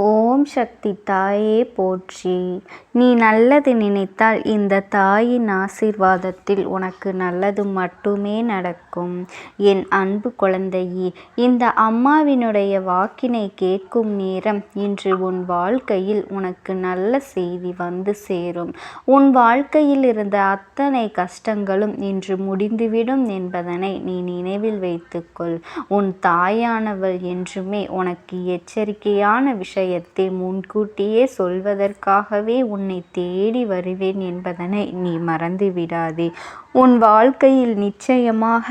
ஓம் சக்தி தாயே போற்றி. நீ நல்லது நினைத்தால் இந்த தாயின் ஆசீர்வாதத்தில் உனக்கு நல்லது மட்டுமே நடக்கும். என் அன்பு குழந்தையே இந்த அம்மாவினுடைய வாக்கினை கேட்கும் நேரம் இன்று உன் வாழ்க்கையில் உனக்கு நல்ல செய்தி வந்து சேரும். உன் வாழ்க்கையில் இருந்த அத்தனை கஷ்டங்களும் இன்று முடிந்துவிடும் என்பதனை நீ நினைவில் வைத்துக்கொள். உன் தாயானவள் என்றுமே உனக்கு எச்சரிக்கையான விஷயம் விஷயத்தை முன்கூட்டியே சொல்வதற்காகவே உன்னை தேடி வருவேன் என்பதனை நீ மறந்துவிடாதே. உன் வாழ்க்கையில் நிச்சயமாக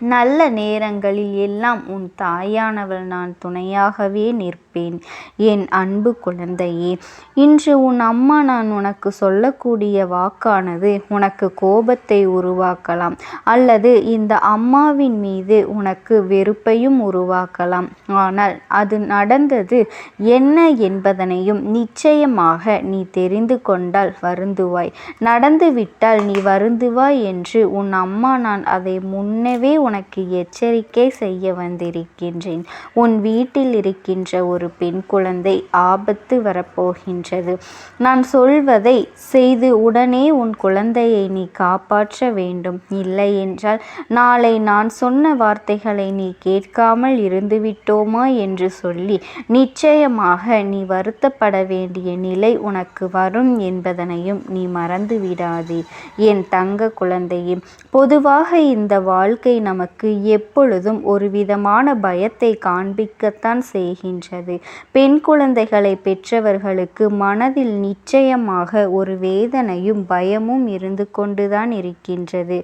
நல்ல நேரங்களில் எல்லாம் உன் தாயானவள் நான் துணையாகவே நிற்பேன். என் அன்பு குழந்தையே இன்று உன் அம்மா நான் உனக்கு சொல்லக்கூடிய வாக்கானது உனக்கு கோபத்தை உருவாக்கலாம். அல்லது இந்த அம்மாவின் மீது உனக்கு வெறுப்பையும் உருவாக்கலாம். ஆனால் அது நடந்தது என்ன என்பதனையும் நிச்சயமாக நீ தெரிந்து கொண்டால் வருந்துவாய். நடந்துவிட்டால் நீ வருந்துவாய் என்று உன் அம்மா நான் அதை முன்னவே உனக்கு எச்சரிக்கை செய்ய வந்திருக்கின்றேன். உன் வீட்டில் இருக்கின்ற ஒரு பெண் குழந்தை ஆபத்து வரப்போகின்றது. நான் சொல்வதை செய்து உடனே உன் குழந்தையை நீ காப்பாற்ற வேண்டும். இல்லை என்றால் நாளை நான் சொன்ன வார்த்தைகளை நீ கேட்காமல் இருந்துவிட்டோமா என்று சொல்லி நிச்சயமாக நீ வருத்தப்பட வேண்டிய நிலை உனக்கு வரும் என்பதனையும் நீ மறந்து விடாதே என் தங்க குழந்தையும் பொதுவாக இந்த வாழ்க்கை நமக்கு எப்பொழுதும் ஒரு விதமான பயத்தை காண்பிக்கத்தான் செய்கின்றது. பெண் குழந்தைகளை பெற்றவர்களுக்கு மனதில் நிச்சயமாக ஒரு வேதனையும் பயமும் இருந்து கொண்டுதான் இருக்கின்றது.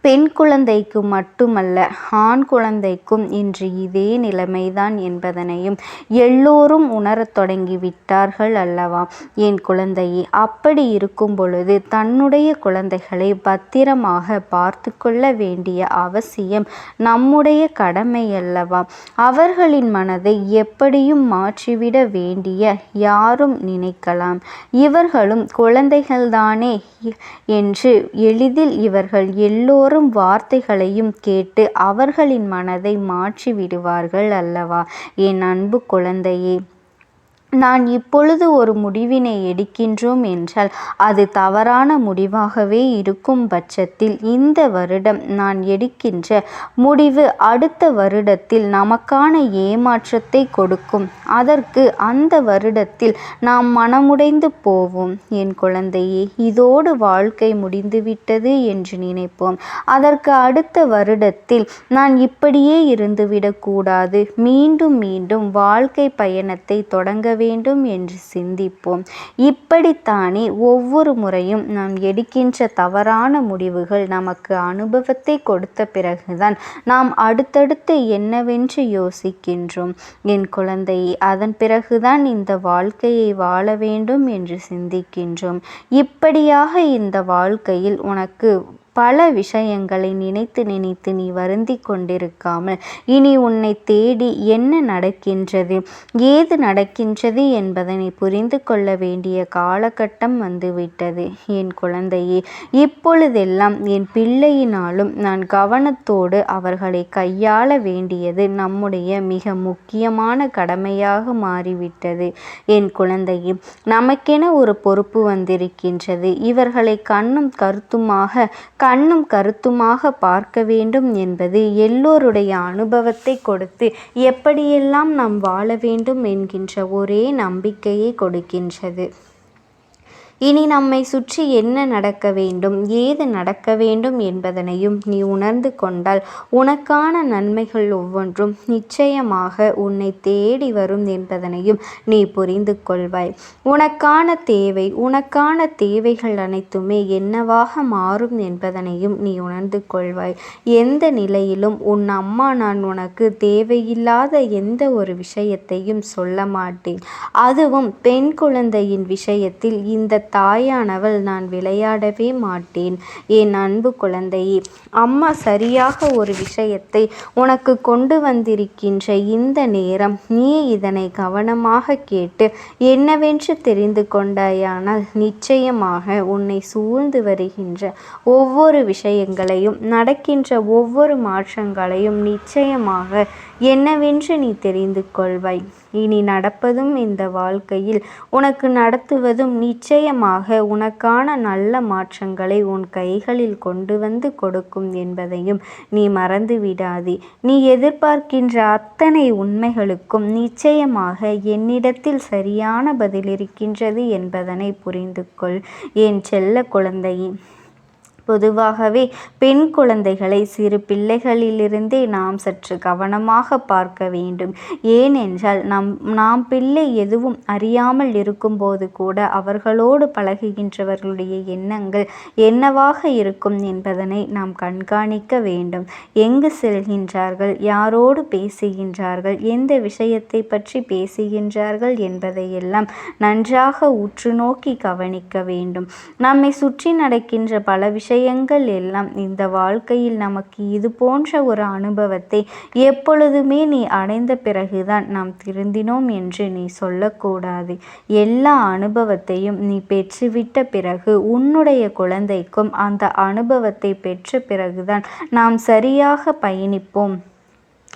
பெண் குழந்தைக்கு மட்டுமல்ல ஆண் குழந்தைக்கும் இன்று இதே நிலைமைதான் என்பதனையும் எல்லோரும் உணரத் தொடங்கிவிட்டார்கள் அல்லவா? என் குழந்தையே அப்படி இருக்கும் பொழுது தன்னுடைய குழந்தைகளை பத்திரமாக பார்த்து கொள்ள வேண்டிய அவசியம் நம்முடைய கடமை அல்லவா? அவர்களின் மனதை எப்படியும் மாற்றிவிட வேண்டிய யாரும் நினைக்கலாம். இவர்களும் குழந்தைகள்தானே என்று எளிதில் இவர்கள் எல்லோரும் வரும் வார்த்தைகளையும் கேட்டு அவர்களின் மனதை மாற்றி விடுவார்கள் அல்லவா? என் அன்பு குழந்தையே நான் இப்பொழுது ஒரு முடிவினை எடுக்கின்றோம் என்றால் அது தவறான முடிவாகவே இருக்கும் பட்சத்தில் இந்த வருடம் நான் எடுக்கின்ற முடிவு அடுத்த வருடத்தில் நமக்கான ஏமாற்றத்தை கொடுக்கும். அதற்கு அந்த வருடத்தில் நாம் மனமுடைந்து போவோம். என் குழந்தையே இதோடு வாழ்க்கை முடிந்துவிட்டது என்று நினைப்போம். அதற்கு அடுத்த வருடத்தில் நான் இப்படியே இருந்துவிடக்கூடாது மீண்டும் மீண்டும் வாழ்க்கை பயணத்தை தொடங்க வேண்டும் என்று சிந்திப்போம். இப்படித்தானே ஒவ்வொரு முறையும் நாம் எடுக்கின்ற தவறான முடிவுகள் நமக்கு அனுபவத்தை கொடுத்த பிறகுதான் நாம் அடுத்தடுத்து என்னவென்று யோசிக்கின்றோம். என் குழந்தையை அதன் பிறகுதான் இந்த வாழ்க்கையை வாழ வேண்டும் என்று சிந்திக்கின்றோம். இப்படியாக இந்த வாழ்க்கையில் உனக்கு பல விஷயங்களை நினைத்து நினைத்து நீ வருந்தி கொண்டிருக்காமல் இனி உன்னை தேடி என்ன நடக்கின்றது? ஏது நடக்கின்றது என்பதனை புரிந்து கொள்ள வேண்டிய காலகட்டம் வந்துவிட்டது. என் குழந்தையே இப்பொழுதெல்லாம் என் பிள்ளையினாலும் நான் கவனத்தோடு அவர்களை கையாள வேண்டியது நம்முடைய மிக முக்கியமான கடமையாக மாறிவிட்டது. என் குழந்தையே நமக்கென ஒரு பொறுப்பு வந்திருக்கின்றது. இவர்களை கண்ணும் கருத்துமாக கண்ணும் கருத்துமாக பார்க்க வேண்டும் என்பது எல்லோருடைய அனுபவத்தை கொடுத்து எப்படியெல்லாம் நாம் வாழ வேண்டும் என்கின்ற ஒரே நம்பிக்கையை கொடுக்கின்றது. இனி நம்மை சுற்றி என்ன நடக்க வேண்டும் ஏது நடக்க வேண்டும் என்பதனையும் நீ உணர்ந்து கொண்டால் உனக்கான நன்மைகள் ஒவ்வொன்றும் நிச்சயமாக உன்னை தேடி வரும் என்பதனையும் நீ புரிந்து கொள்வாய். உனக்கான தேவை உனக்கான தேவைகள் அனைத்துமே என்னவாக மாறும் என்பதனையும் நீ உணர்ந்து கொள்வாய். எந்த நிலையிலும் உன் அம்மா நான் உனக்கு தேவையில்லாத எந்த ஒரு விஷயத்தையும் சொல்ல மாட்டேன். அதுவும் பெண் குழந்தையின் விஷயத்தில் இந்த தாயானவள் நான் விளையாடவே மாட்டேன். என் அன்பு குழந்தையே அம்மா சரியாக ஒரு விஷயத்தை உனக்கு கொண்டு வந்திருக்கின்ற இந்த நேரம் நீ இதனை கவனமாக கேட்டு என்னவென்று தெரிந்து கொண்டாயானால் நிச்சயமாக உன்னை சூழ்ந்து வருகின்ற ஒவ்வொரு விஷயங்களையும் நடக்கின்ற ஒவ்வொரு மாற்றங்களையும் நிச்சயமாக என்னவென்று நீ தெரிந்து கொள்வாய். இனி நடப்பதும் இந்த வாழ்க்கையில் உனக்கு நடத்துவதும் நிச்சயமாக உனக்கான நல்ல மாற்றங்களை உன் கைகளில் கொண்டு வந்து கொடுக்கும் என்பதையும் நீ மறந்து விடாதே நீ எதிர்பார்க்கின்ற அத்தனை உண்மைகளுக்கும் நிச்சயமாக என்னிடத்தில் சரியான பதில் இருக்கின்றது என்பதனை புரிந்து கொள் என் செல்ல குழந்தையின் பொதுவாகவே பெண் குழந்தைகளை சிறு பிள்ளைகளிலிருந்தே நாம் சற்று கவனமாக பார்க்க வேண்டும். ஏனென்றால் நம் நாம் பிள்ளை எதுவும் அறியாமல் இருக்கும்போது கூட அவர்களோடு பழகுகின்றவர்களுடைய எண்ணங்கள் என்னவாக இருக்கும் என்பதனை நாம் கண்காணிக்க வேண்டும். எங்கு செல்கின்றார்கள்? யாரோடு பேசுகின்றார்கள்? எந்த விஷயத்தை பற்றி பேசுகின்றார்கள் என்பதையெல்லாம் நன்றாக உற்று நோக்கி கவனிக்க வேண்டும். நம்மை சுற்றி நடக்கின்ற பல விஷயம் விஷயங்கள் எல்லாம் இந்த வாழ்க்கையில் நமக்கு இது போன்ற ஒரு அனுபவத்தை எப்பொழுதுமே நீ அடைந்த பிறகுதான் நாம் திருந்தினோம் என்று நீ சொல்லக்கூடாது. எல்லா அனுபவத்தையும் நீ பெற்றுவிட்ட பிறகு உன்னுடைய குழந்தைக்கும் அந்த அனுபவத்தை பெற்ற பிறகுதான் நாம் சரியாக பயணிப்போம்.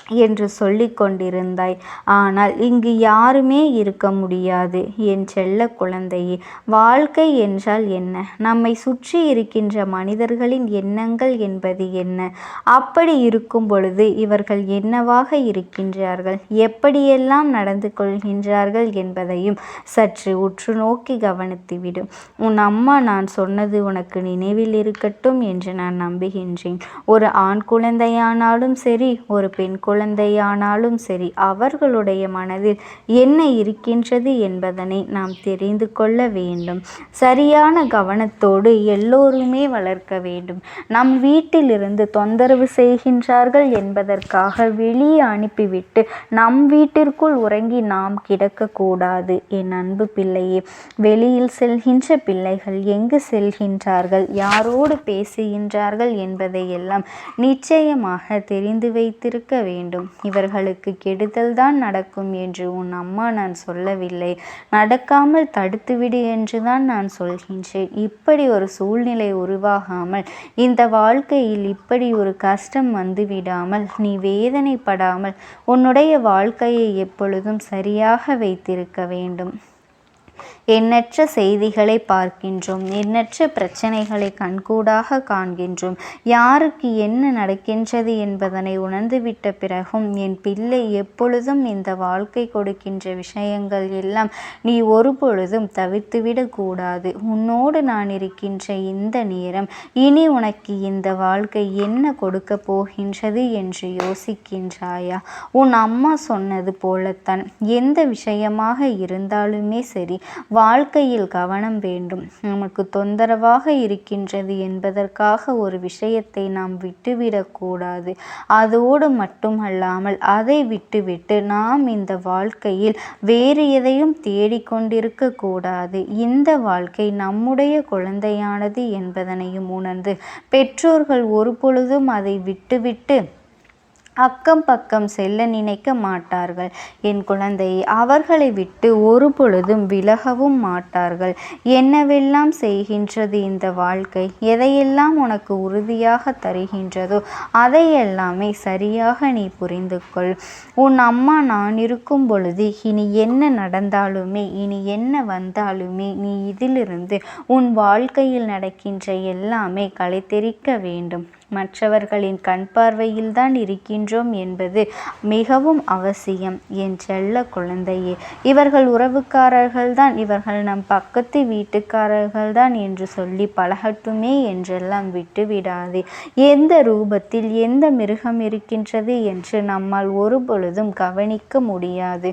என்று சொல்லி கொண்டிருந்தாய். ஆனால் இங்கு யாருமே இருக்க முடியாது. என் செல்ல குழந்தையே வாழ்க்கை என்றால் என்ன? நம்மை சுற்றி இருக்கின்ற மனிதர்களின் எண்ணங்கள் என்பது என்ன? அப்படி இருக்கும் பொழுது இவர்கள் என்னவாக இருக்கின்றார்கள்? எப்படியெல்லாம் நடந்து கொள்கின்றார்கள் என்பதையும் சற்று உற்று நோக்கி கவனித்துவிடும். உன் அம்மா நான் சொன்னது உனக்கு நினைவில் இருக்கட்டும் என்று நான் நம்புகின்றேன். ஒரு ஆண் குழந்தையானாலும் சரி ஒரு பெண் குழந்தை குழந்தையானாலும் சரி அவர்களுடைய மனதில் என்ன இருக்கின்றது என்பதனை நாம் தெரிந்து கொள்ள வேண்டும். சரியான கவனத்தோடு எல்லோருமே வளர்க்க வேண்டும். நம் வீட்டிலிருந்து தொந்தரவு செய்கின்றார்கள் என்பதற்காக வெளியே அனுப்பிவிட்டு நம் வீட்டிற்குள் உறங்கி நாம் கிடக்கக்கூடாது. என் அன்பு பிள்ளையே வெளியில் செல்கின்ற பிள்ளைகள் எங்கு செல்கின்றார்கள் யாரோடு பேசுகின்றார்கள் என்பதையெல்லாம் நிச்சயமாக தெரிந்து வைத்திருக்க வேண்டும். வேண்டும். இவர்களுக்கு கெடுதல் தான் நடக்கும் என்று உன் அம்மா நான் சொல்லவில்லை. நடக்காமல் தடுத்துவிடு என்று தான் நான் சொல்கின்றேன். இப்படி ஒரு சூழ்நிலை உருவாகாமல் இந்த வாழ்க்கையில் இப்படி ஒரு கஷ்டம் வந்துவிடாமல் நீ வேதனைப்படாமல் உன்னுடைய வாழ்க்கையை எப்பொழுதும் சரியாக வைத்திருக்க வேண்டும். எண்ணற்ற செய்திகளை பார்க்கின்றோம் எண்ணற்ற பிரச்சனைகளை கண்கூடாக காண்கின்றோம். யாருக்கு என்ன நடக்கின்றது என்பதனை உணர்ந்துவிட்ட பிறகும் என் பிள்ளை எப்பொழுதும் இந்த வாழ்க்கை கொடுக்கின்ற விஷயங்கள் எல்லாம் நீ ஒரு பொழுதும் தவிர்த்துவிடக்கூடாது உன்னோடு நான் இருக்கின்ற இந்த நேரம் இனி உனக்கு இந்த வாழ்க்கை என்ன கொடுக்க போகின்றது என்று யோசிக்கின்றாயா? உன் அம்மா சொன்னது போலத்தான். எந்த விஷயமாக இருந்தாலுமே சரி வாழ்க்கையில் கவனம் வேண்டும். நமக்கு தொந்தரவாக இருக்கின்றது என்பதற்காக ஒரு விஷயத்தை நாம் விட்டுவிடக்கூடாது அதோடு மட்டுமல்லாமல் அதை விட்டுவிட்டு நாம் இந்த வாழ்க்கையில் வேறு எதையும் தேடிக்கொண்டிருக்க கூடாது. இந்த வாழ்க்கை நம்முடைய குழந்தையானது என்பதனையும் உணர்ந்து பெற்றோர்கள் ஒரு பொழுதும் அதை விட்டுவிட்டு அக்கம் பக்கம் செல்ல நினைக்க மாட்டார்கள். என் குழந்தை அவர்களை விட்டு ஒரு பொழுதும் விலகவும் மாட்டார்கள். என்னவெல்லாம் செய்கின்றது இந்த வாழ்க்கை? எதையெல்லாம் உனக்கு உறுதியாக தருகின்றதோ அதையெல்லாமே சரியாக நீ புரிந்து கொள் உன் அம்மா நான் இருக்கும் பொழுது இனி என்ன நடந்தாலுமே இனி என்ன வந்தாலுமே நீ இதிலிருந்து உன் வாழ்க்கையில் நடக்கின்ற எல்லாமே களைத்தெரிக்க வேண்டும். மற்றவர்களின் கண் பார்வையில்தான் இருக்கின்றோம் என்பது மிகவும் அவசியம் என் செல்ல குழந்தையே. இவர்கள் உறவுக்காரர்கள்தான் இவர்கள் நம் பக்கத்து வீட்டுக்காரர்கள்தான் என்று சொல்லி பழகட்டுமே என்றெல்லாம் விட்டுவிடாதே. எந்த ரூபத்தில் எந்த மிருகம் இருக்கின்றது என்று நம்மால் ஒரு பொழுதும் கவனிக்க முடியாது.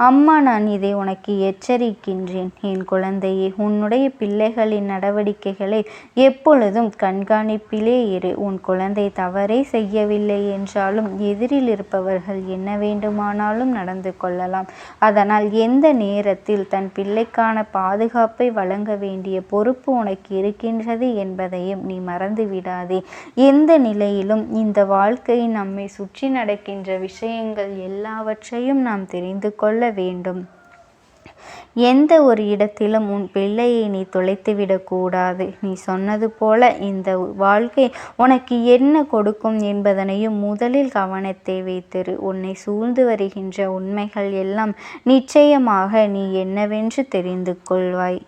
அம்மா நான் இதை உனக்கு எச்சரிக்கின்றேன். என் குழந்தையே உன்னுடைய பிள்ளைகளின் நடவடிக்கைகளை எப்பொழுதும் கண்காணிப்பிலே இரு. உன் குழந்தை தவறே செய்யவில்லை என்றாலும் எதிரில் இருப்பவர்கள் என்ன வேண்டுமானாலும் நடந்து கொள்ளலாம். அதனால் எந்த நேரத்தில் தன் பிள்ளைக்கான பாதுகாப்பை வழங்க வேண்டிய பொறுப்பு உனக்கு இருக்கின்றது என்பதையும் நீ மறந்து விடாதே எந்த நிலையிலும் இந்த வாழ்க்கை நம்மை சுற்றி நடக்கின்ற விஷயங்கள் எல்லாவற்றையும் நாம் தெரிந்து கொள்ள வேண்டும். எந்த ஒரு இடத்திலும் உன் பிள்ளையை நீ தொலைத்துவிடக்கூடாது நீ சொன்னது போல இந்த வாழ்க்கை உனக்கு என்ன கொடுக்கும் என்பதனையும் முதலில் கவனத்தை வைத்திரு. உன்னை சூழ்ந்து வருகின்ற உண்மைகள் எல்லாம் நிச்சயமாக நீ என்னவென்று தெரிந்து கொள்வாய்.